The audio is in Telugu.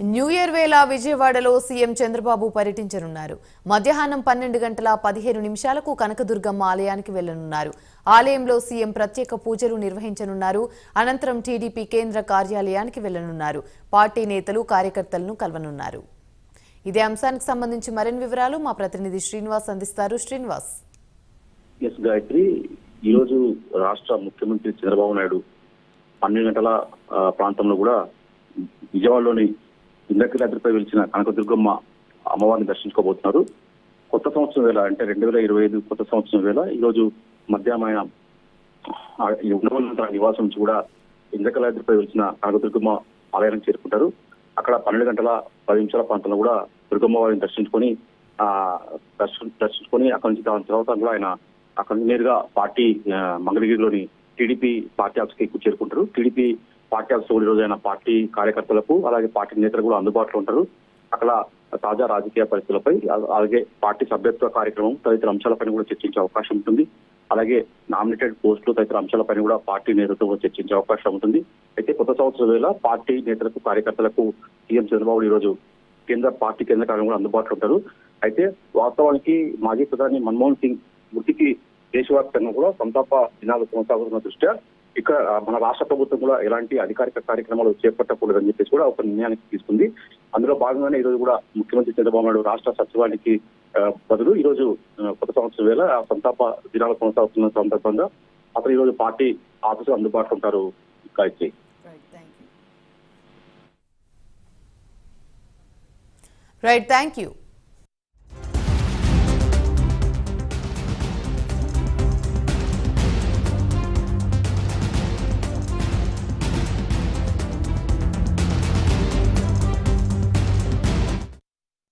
న్యూ ఇయర్ వేళ విజయవాడలో సీఎం చంద్రబాబు పర్యటించనున్నారు. మధ్యాహ్నం పన్నెండు గంటల పదిహేను నిమిషాలకు కనకదుర్గమ్మ ఆలయానికి వెళ్ళనున్నారు ఆలయంలో సీఎం ప్రత్యేక పూజలు నిర్వహించనున్నారు. అనంతరం టీడీపీ కేంద్ర కార్యాలయానికి వెళ్ళనున్నారు పార్టీ నేతలు కార్యకర్తలను కలవనున్నారు. ఇదే అంశానికి సంబంధించి మరిన్ని వివరాలు మా ప్రతినిధి శ్రీనివాస్ అందిస్తారు. శ్రీనివాస్. గాయత్రి ఈరోజు రాష్ట్ర ముఖ్యమంత్రి చంద్రబాబు నాయుడు పన్నెండు గంటల ప్రాంతంలో కూడా విజయవాడలోని ఇంద్రకీలాద్రిపై వెలిచిన కనకదుర్గమ్మ అమ్మవారిని దర్శించుకోబోతున్నారు. కొత్త సంవత్సరం వేళ అంటే రెండు వేల ఇరవై ఐదు కొత్త సంవత్సరం వేళ ఈరోజు మధ్యాహ్నం ఆయన ఈ నివాసం నుంచి కూడా ఇంద్రకీలాద్రిపై వెలిచిన కనకదుర్గమ్మ ఆలయానికి చేరుకుంటారు. అక్కడ పన్నెండు గంటల పది నిమిషాల ప్రాంతంలో కూడా దుర్గమ్మ వారిని దర్శించుకొని ఆ దర్శన దర్శించుకొని అక్కడి నుంచి దాని తర్వాత కూడా ఆయన అక్కడ నేరుగా పార్టీ మంగళగిరిలోని టీడీపీ పార్టీ ఆఫీస్కి చేరుకుంటారు. టీడీపీ పార్టీ ఆఫీస్ రోజు ఆయన పార్టీ కార్యకర్తలకు అలాగే పార్టీ నేతలు కూడా అందుబాటులో ఉంటారు. అక్కడ తాజా రాజకీయ పరిస్థితులపై అలాగే పార్టీ సభ్యత్వ కార్యక్రమం తదితర అంశాలపైన కూడా చర్చించే అవకాశం ఉంటుంది. అలాగే నామినేటెడ్ పోస్టులు తదితర అంశాలపైన కూడా పార్టీ నేతలతో చర్చించే అవకాశం ఉంటుంది. అయితే కొత్త సంవత్సరం వేళ పార్టీ నేతలకు కార్యకర్తలకు సీఎం చంద్రబాబు ఈ రోజు కేంద్ర పార్టీ కేంద్ర కార్యం కూడా అందుబాటులో ఉంటారు. అయితే వాస్తవానికి మాజీ ప్రధాని మన్మోహన్ సింగ్ మృతికి దేశవ్యాప్తంగా కూడా సంతాప దినాలు కొనసాగుతున్న దృష్ట్యా ఇక్కడ మన రాష్ట్ర ప్రభుత్వం కూడా ఎలాంటి అధికారిక కార్యక్రమాలు చేపట్టకూడదని చెప్పేసి కూడా ఒక నిర్ణయానికి తీసుకుంది. అందులో భాగంగానే ఈరోజు కూడా ముఖ్యమంత్రి చంద్రబాబు నాయుడు రాష్ట్ర సచివానికి బదులు ఈరోజు కొత్త సంవత్సరం వేళ ఆ సంతాప దినాలు కొనసాగుతున్న సందర్భంగా అతను ఈ రోజు పార్టీ ఆఫీసులు అందుబాటులో ఉంటారు గాయత్రి. Right thank you